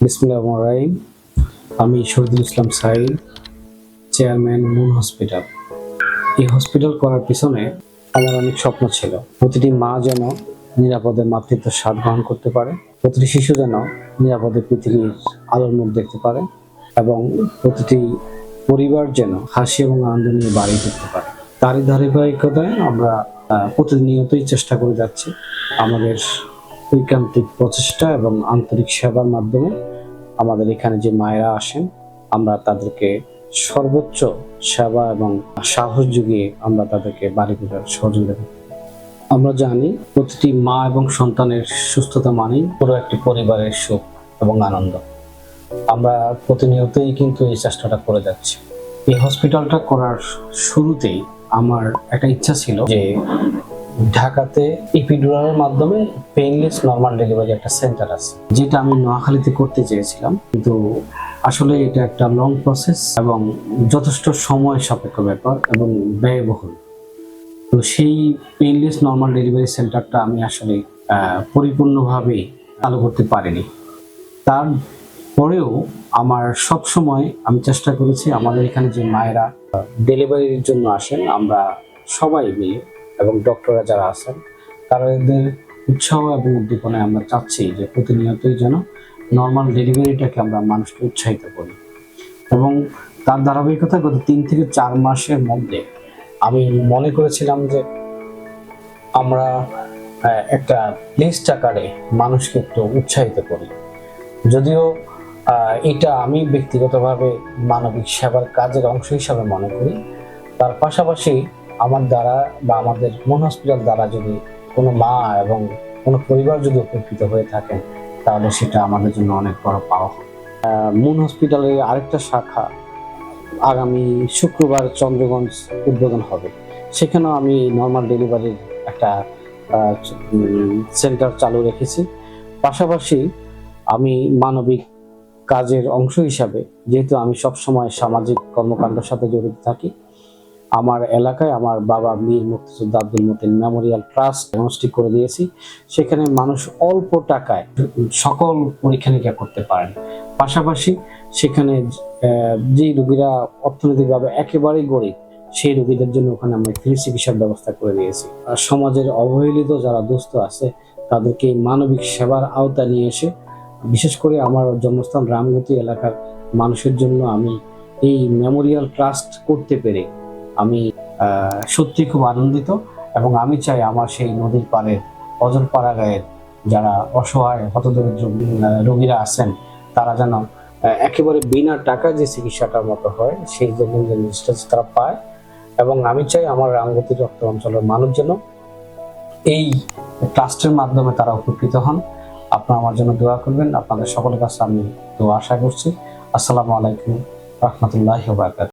বিসমুল্লাহ রাহিম। আমি Shahidul Islam Sayeed chairman Moon hospital. এই হসপিটাল করার পিছনে আমার অনেক স্বপ্ন ছিল। প্রতিটি মা যেন নিরাপদে মাতৃত্ব স্বাদ গ্রহণ করতে পারে, প্রতিটি শিশু যেন নিরাপদে পৃথিবীর আলোর মুখ দেখতে পারে, এবং প্রতিটি পরিবার যেন হাসি এবং আনন্দ নিয়ে বাড়ি করতে পারে। তারই ধারাবাহিকতায় আমরা প্রতিনিয়তই চেষ্টা করে যাচ্ছি আমাদের ঐকান্তিক প্রচেষ্টা এবং আন্তরিক সেবার মাধ্যমে আমাদের এখানে যে মায়েরা আসেন, আমরা তাদেরকে সর্বোচ্চ সেবা এবং সাহস যুগিয়ে আমরা তাদেরকে বাড়ি ফেরার সহযোগিতা করি। আমরা জানি প্রতিটি মা এবং সন্তানের সুস্থতা মানেই পুরো একটি পরিবারের সুখ এবং আনন্দ আমরা প্রতিনিয়তই কিন্তু এই চেষ্টাটা করে যাচ্ছি এই হসপিটালটা করার শুরুতেই আমার একটা ইচ্ছা ছিল যে ঢাকাতে ইপিডুরালের মাধ্যমে পেইনলেস নর্মাল ডেলিভারি একটা সেন্টার আছে, যেটা আমি নোয়াখালীতে করতে চেয়েছিলাম। কিন্তু আসলে এটা একটা লং প্রসেস এবং যথেষ্ট সময় সাপেক্ষ ব্যাপার এবং ব্যয়বহুল। তো সেই পেইনলেস নর্মাল ডেলিভারি সেন্টারটা আমি আসলে পরিপূর্ণভাবে চালু করতে পারিনি। তারপরেও আমার সব সময় আমি চেষ্টা করেছি, আমাদের এখানে যে মায়েরা ডেলিভারির জন্য আসেন, আমরা সবাই মিলে এবং ডক্টররা যারা আছেন তাদের উৎসাহ এবং উদ্দীপনায় আমরা চাচ্ছি যে প্রতিনিয়তই যেন নর্মাল ডেলিভারিটাকে আমরা মানুষকে উৎসাহিত করি। এবং তার ধারাবাহিকতা গত তিন থেকে চার মাসের মধ্যে আমি মনে করেছিলাম যে আমরা একটা লিস্ট আকারে মানুষকে একটু উৎসাহিত করি। যদিও এটা আমি ব্যক্তিগতভাবে মানবিক সেবার কাজের অংশ হিসাবে মনে করি। তার পাশাপাশি আমার দ্বারা বা আমাদের মন হসপিটাল দ্বারা যদি কোনো মা এবং কোনো পরিবার যদি উপকৃত হয়ে থাকেন, তাহলে সেটা আমাদের জন্য অনেক বড় পাওয়া মুন হসপিটালের আরেকটা শাখা আগামী শুক্রবার চন্দ্রগঞ্জ উদ্বোধন হবে। সেখানেও আমি নর্মাল ডেলিভারির একটা সেন্টার চালু রেখেছি। পাশাপাশি আমি মানবিক কাজের অংশ হিসাবে, যেহেতু আমি সবসময় সামাজিক কর্মকাণ্ডের সাথে জড়িত থাকি আমার এলাকায় আমার বাবা মীর মুক্তিযোদ্ধা আব্দুল মতিন মেমোরিয়াল ট্রাস্ট অনুষ্ঠিত করে দিয়েছি। সেখানে মানুষ অল্প টাকায় সকল পরীক্ষা নিরীক্ষা করতে পারেন। পাশাপাশি সেখানে যে রুগীরা অর্থনৈতিকভাবে একেবারেই গরিব, সেই রোগীদের জন্য ওখানে আমরা ফ্রি চিকিৎসার ব্যবস্থা করে দিয়েছি। আর সমাজের অবহেলিত যারা দুস্থ আছে, তাদেরকে মানবিক সেবার আওতা নিয়ে এসে, বিশেষ করে আমার জন্মস্থান রামগতি এলাকার মানুষের জন্য আমি এই মেমোরিয়াল ট্রাস্ট করতে পেরে আমি সত্যি খুব আনন্দিত এবং আমি চাই আমার সেই নদীর পাড়ের অজর পাড়াগায়ের যারা অসহায়, হতদরিদ্র রোগীরা আছেন, তারা যেন একেবারে বিনা টাকা যে চিকিৎসাটার মতো হয়, সেই জন্য জিনিসটা তারা পায় এবং আমি চাই আমার রামগতি রক্ত অঞ্চলের মানুষ যেন এই ট্রাস্টের মাধ্যমে তারা উপকৃত হন। আপনারা আমার জন্য দোয়া করবেন। আপনাদের সকলের কাছে আমি দোয়া আশা করছি। আসসালামু আলাইকুম রহমতুল্লাহ বারকাত